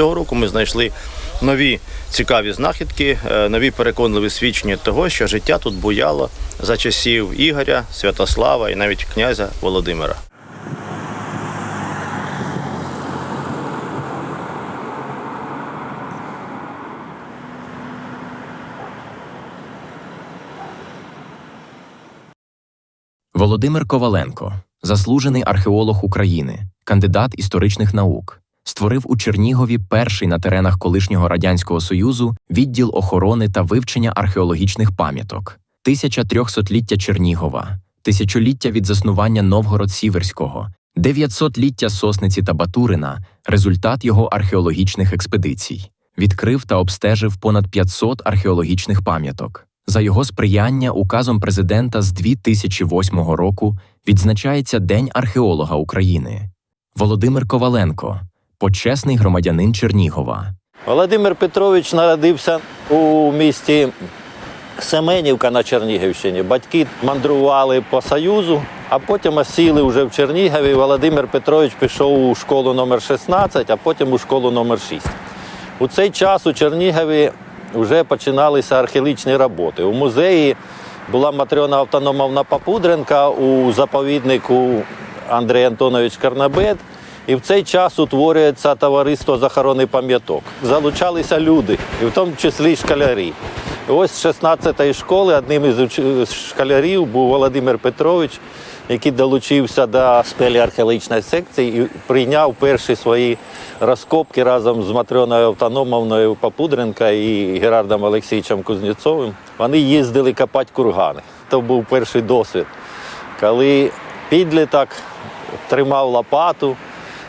цього року ми знайшли нові цікаві знахідки, е, нові переконливі свідчення того, що життя тут буяло за часів Ігоря, Святослава і навіть князя Володимира. Володимир Коваленко, заслужений археолог України, кандидат історичних наук, створив у Чернігові перший на теренах колишнього радянського союзу відділ охорони та вивчення археологічних пам'яток, 1300-ліття Чернігова, тисячоліття від заснування Новгород-Сіверського, 900-ліття Сосниці та Батурина, результат його археологічних експедицій. Відкрив та обстежив понад 500 археологічних пам'яток. За його сприяння указом президента з 2008 року відзначається День археолога України. Володимир Коваленко, почесний громадянин Чернігова. Володимир Петрович народився у місті Семенівка на Чернігівщині. Батьки мандрували по Союзу, а потім осіли вже в Чернігові. Володимир Петрович пішов у школу номер 16, а потім у школу номер 6. У цей час у Чернігові вже починалися археологічні роботи. У музеї була Матрьона Автономовна Попудренка, у заповіднику Андрій Антонович Карнабет. І в цей час утворюється товариство з охорони пам'яток. Залучалися люди, і в тому числі школярі. І ось з 16-ї школи одним із школярів був Володимир Петрович, який долучився до спелі археологічної секції і прийняв перші свої розкопки разом з Матрьоною Автономовною Попудренка і Герардом Олексійовичем Кузнєцовим. Вони їздили копати кургани. Це був перший досвід, коли підліток тримав лопату,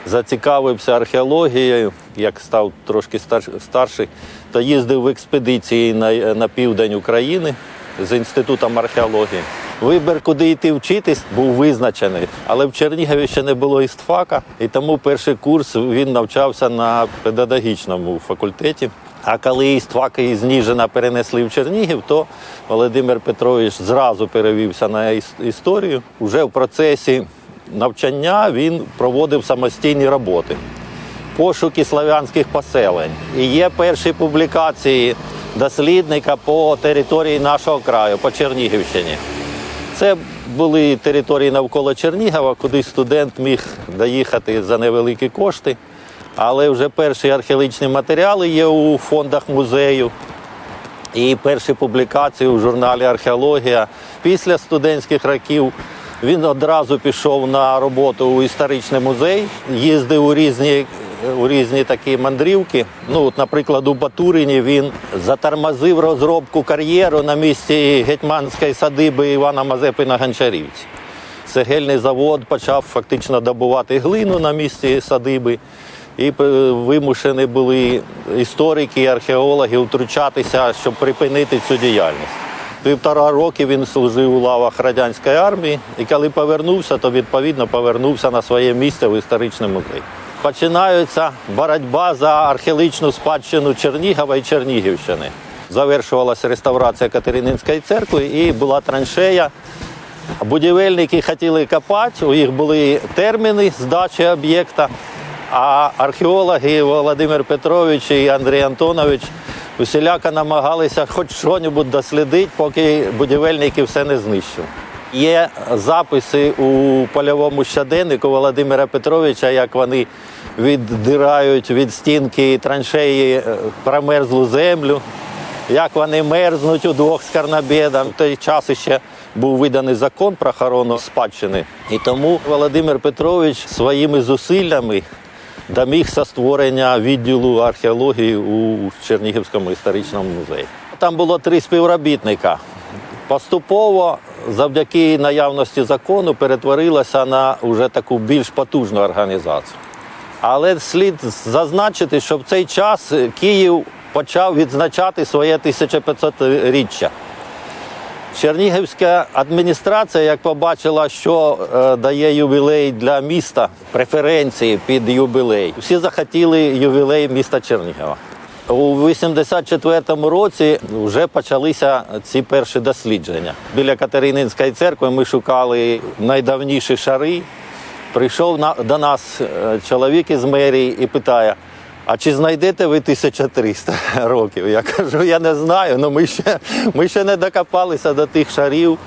зацікавився археологією, як став трошки старший, то їздив в експедиції на, на південь України з інститутом археології. Вибір, куди йти вчитись, був визначений, але в Чернігові ще не було істфака, і тому перший курс він навчався на педагогічному факультеті. А коли істфак із Ніжина перенесли в Чернігів, то Володимир Петрович зразу перевівся на іс- історію. Уже в процесі навчання він проводив самостійні роботи, пошуки славянських поселень. І є перші публікації дослідника по території нашого краю, по Чернігівщині. Це були території навколо Чернігова, куди студент міг доїхати за невеликі кошти. Але вже перші археологічні матеріали є у фондах музею. І перші публікації у журналі Археологія. Після студентських років він одразу пішов на роботу у історичний музей, їздив у різні, у різні такі мандрівки. Ну, от, наприклад, у Батурині він затормозив розробку кар'єру на місці гетьманської садиби Івана Мазепи на Гончарівці. Цегельний завод почав фактично добувати глину на місці садиби. І е, вимушені були історики і археологи втручатися, щоб припинити цю діяльність. Півтора роки він служив у лавах радянської армії, і коли повернувся, то відповідно повернувся на своє місце в історичний музей. Починається боротьба за археологічну спадщину Чернігова і Чернігівщини. Завершувалася реставрація Катерининської церкви і була траншея. Будівельники хотіли копати, у них були терміни здачі об'єкта. А археологи Володимир Петрович і Андрій Антонович усіляко намагалися хоч щось дослідити, поки будівельники все не знищили. Є записи у польовому щоденнику Володимира Петровича, як вони віддирають від стінки траншеї е, промерзлу землю, як вони мерзнуть удвох з Карнабедом. В той час ще був виданий закон про охорону спадщини. І тому Володимир Петрович своїми зусиллями домігся створення відділу археології у Чернігівському історичному музеї. Там було три співробітника. Поступово, завдяки наявності закону, перетворилася на вже таку більш потужну організацію. Але слід зазначити, що в цей час Київ почав відзначати своє 1500-річчя. Чернігівська адміністрація, як побачила, що е, дає ювілей для міста, преференції під ювілей, всі захотіли ювілей міста Чернігова. У 84-му році вже почалися ці перші дослідження. Біля Катерининської церкви ми шукали найдавніші шари. Прийшов до нас е, чоловік із мерії і питає: А чи знайдете ви 1300 років? Я кажу, я не знаю, але ми ще, ми ще не докопалися до тих шарів.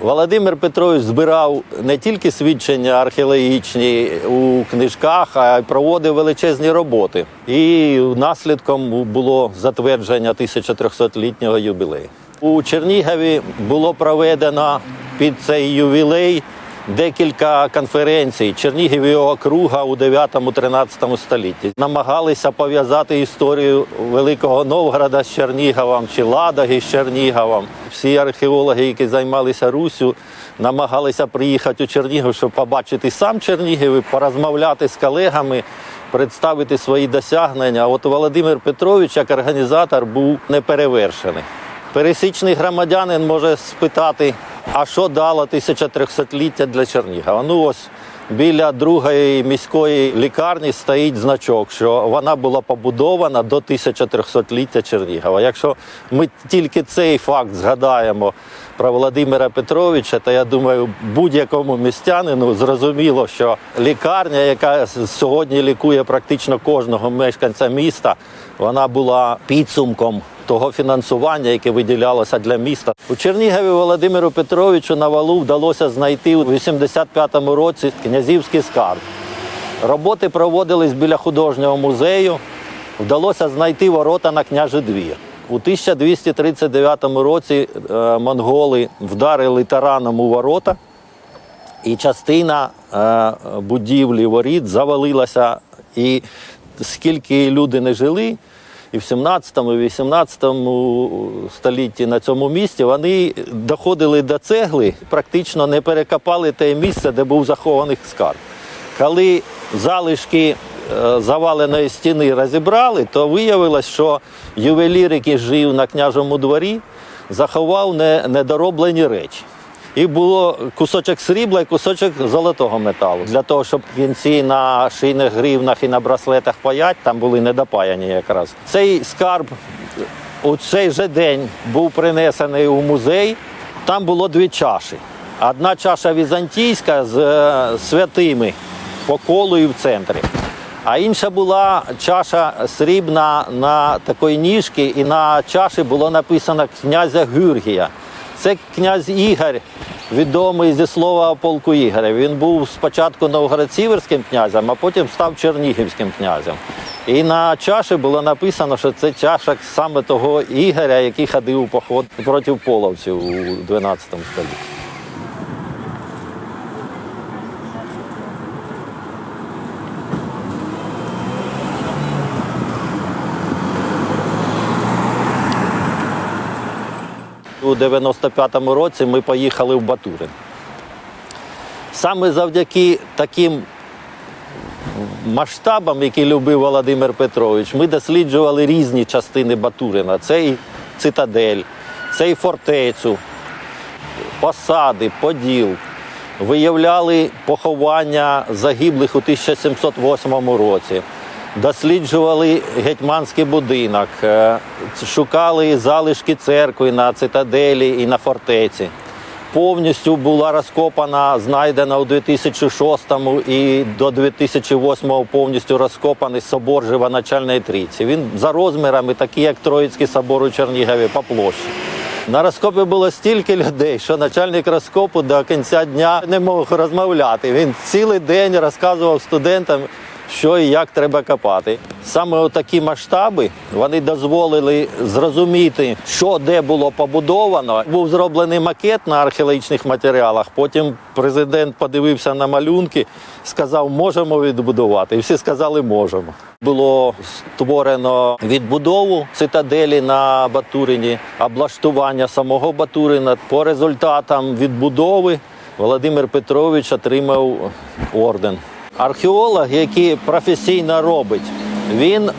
Володимир Петрович збирав не тільки свідчення археологічні у книжках, а й проводив величезні роботи. І наслідком було затвердження 1300-літнього юбілею. У Чернігові було проведено під цей ювілей декілька конференцій Чернігівського округа у 9-13 столітті. Намагалися пов'язати історію Великого Новгорода з Черніговом чи Ладоги з Черніговом. Всі археологи, які займалися Руссю, намагалися приїхати у Чернігів, щоб побачити сам Чернігів і порозмовляти з колегами, представити свої досягнення. От Володимир Петрович, як організатор, був неперевершений. Пересічний громадянин може спитати, а що дало 1300-ліття для Чернігова? Ну ось біля другої міської лікарні стоїть значок, що вона була побудована до 1300-ліття Чернігова. Якщо ми тільки цей факт згадаємо про Володимира Петровича, то я думаю, будь-якому містянину зрозуміло, що лікарня, яка сьогодні лікує практично кожного мешканця міста, вона була підсумком того фінансування, яке виділялося для міста. У Чернігові Володимиру Петровичу на валу вдалося знайти у 85-му році князівський скарб. Роботи проводились біля художнього музею. Вдалося знайти ворота на княжий двір. У 1239 році е, монголи вдарили тараном у ворота, і частина е, будівлі воріт завалилася. І скільки люди не жили, і в 17 і 18 столітті на цьому місці вони доходили до цегли, практично не перекопали те місце, де був захований скарб. Коли залишки е, заваленої стіни розібрали, то виявилось, що ювелір, який жив на княжому дворі, заховав недороблені речі. І було кусочок срібла і кусочок золотого металу. Для того, щоб кінці на шийних гривнах і на браслетах паять, там були недопаяні якраз. Цей скарб у цей же день був принесений у музей. Там було дві чаші. Одна чаша візантійська з е, святими по колу в центрі. А інша була чаша срібна на такої ніжки, і на чаші було написано князя Гюргія. Це князь Ігор, відомий зі слова полку Ігоря. Він був спочатку новгород-сіверським князем, а потім став чернігівським князем. І на чаші було написано, що це чаша саме того Ігоря, який ходив у поход проти половців у 12 столітті. У 95-му році ми поїхали в Батурин. Саме завдяки таким масштабам, які любив Володимир Петрович, ми досліджували різні частини Батурина. Це і цитадель, це і фортецю, посади, поділ. Виявляли поховання загиблих у 1708 році. Досліджували гетьманський будинок, е, шукали залишки церкви на цитаделі і на фортеці. Повністю була розкопана, знайдена у 2006 і до 2008 повністю розкопаний собор Живоначальної Трійці. Він за розмірами такий, як Троїцький собор у Чернігові по площі. На розкопі було стільки людей, що начальник розкопу до кінця дня не мог розмовляти. Він цілий день розказував студентам, що і як треба копати. Саме такі масштаби вони дозволили зрозуміти, що де було побудовано. Був зроблений макет на археологічних матеріалах. Потім президент подивився на малюнки, сказав, можемо відбудувати. І всі сказали, можемо. Було створено відбудову цитаделі на Батурині, облаштування самого Батурина. По результатам відбудови Володимир Петрович отримав орден. Археолог, який професійно робить, він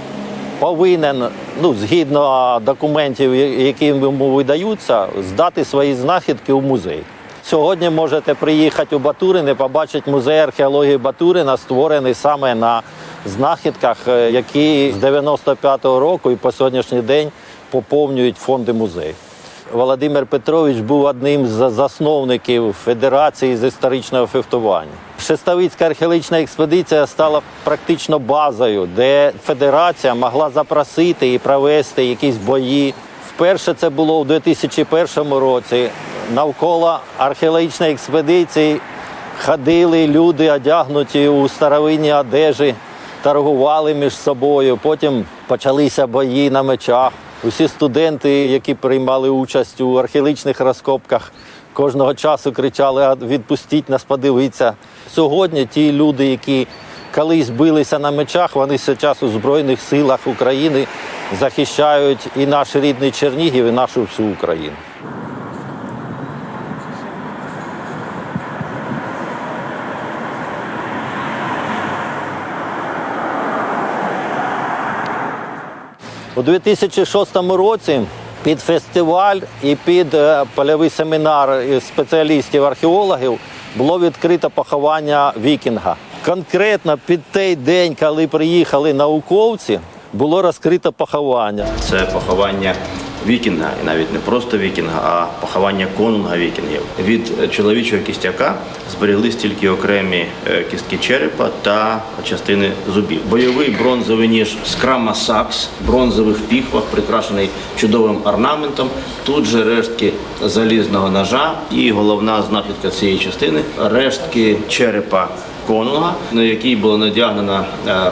повинен, ну, згідно документів, які йому видаються, здати свої знахідки у музей. Сьогодні можете приїхати у Батурин і побачити музей археології Батурина, створений саме на знахідках, е, які з 95-го року і по сьогоднішній день поповнюють фонди музею. Володимир Петрович був одним з засновників Федерації з історичного фехтування. Шестовицька археологічна експедиція стала практично базою, де федерація могла запросити і провести якісь бої. Вперше це було у 2001 році. Навколо археологічної експедиції ходили люди, одягнуті у старовинні одежі, торгували між собою. Потім почалися бої на мечах. Усі студенти, які приймали участь у археологічних розкопках, кожного часу кричали: «А відпустіть нас, подивіться. Сьогодні ті люди, які колись билися на мечах, вони зараз у Збройних силах України захищають і наш рідний Чернігів, і нашу всю Україну. У 2006 році під фестиваль і під е, польовий семінар спеціалістів-археологів було відкрито поховання вікінга. Конкретно під той день, коли приїхали науковці, було розкрито поховання. Це поховання вікінга, і навіть не просто вікінга, а поховання конунга вікінгів. Від чоловічого кістяка зберіглись тільки окремі е, кістки черепа та частини зубів. Бойовий бронзовий ніж Скрама Сакс, бронзових піхвах, прикрашений чудовим орнаментом. Тут же рештки залізного ножа і головна знахідка цієї частини рештки черепа конунга, на якій була надягнена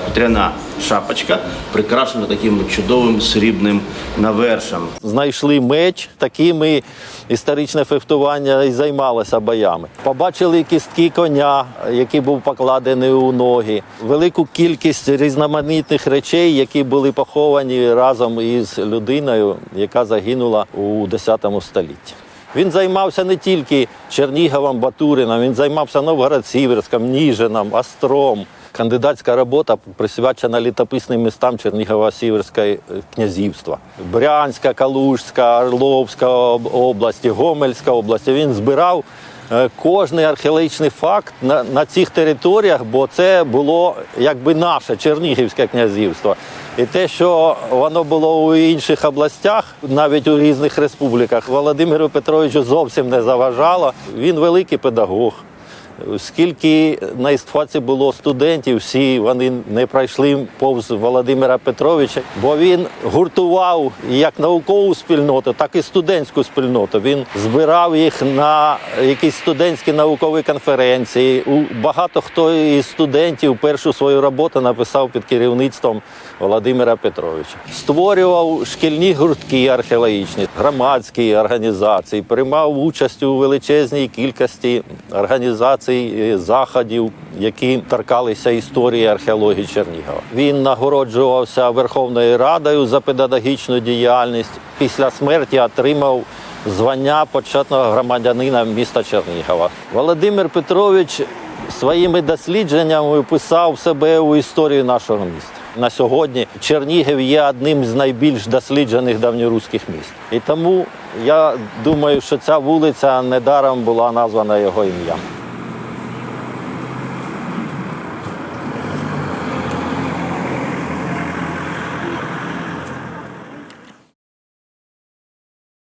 хутряна шапочка, прикрашена таким чудовим срібним навершем. Знайшли меч, такими історичне фехтування і займалося боями. Побачили кістки коня, який був покладений у ноги, велику кількість різноманітних речей, які були поховані разом із людиною, яка загинула у 10 столітті. Він займався не тільки Черніговом, Батурином, він займався Новгород-Сіверськом, Ніжином, Остром. Кандидатська робота присвячена літописним містам Чернігова-Сіверського князівства. Брянська, Калужська, Орловська об- області, Гомельська область. Він збирав е, кожний археологічний факт на, на цих територіях, бо це було якби наше Чернігівське князівство. І те, що воно було у інших областях, навіть у різних республіках, Володимиру Петровичу зовсім не заважало. Він великий педагог. Скільки на істфаці було студентів, всі вони не пройшли повз Володимира Петровича, бо він гуртував як наукову спільноту, так і студентську спільноту. Він збирав їх на якісь студентські наукові конференції. У багато хто із студентів першу свою роботу написав під керівництвом Володимира Петровича. Створював шкільні гуртки археологічні, громадські організації, приймав участь у величезній кількості організацій, е, заходів, які торкалися історії археології Чернігова. Він нагороджувався Верховною Радою за педагогічну діяльність. Після смерті отримав звання почетного громадянина міста Чернігова. Володимир Петрович своїми дослідженнями вписав себе у історію нашого міста. На сьогодні Чернігів є одним з найбільш досліджених давньоруських міст. І тому я думаю, що ця вулиця недаром була названа його ім'ям.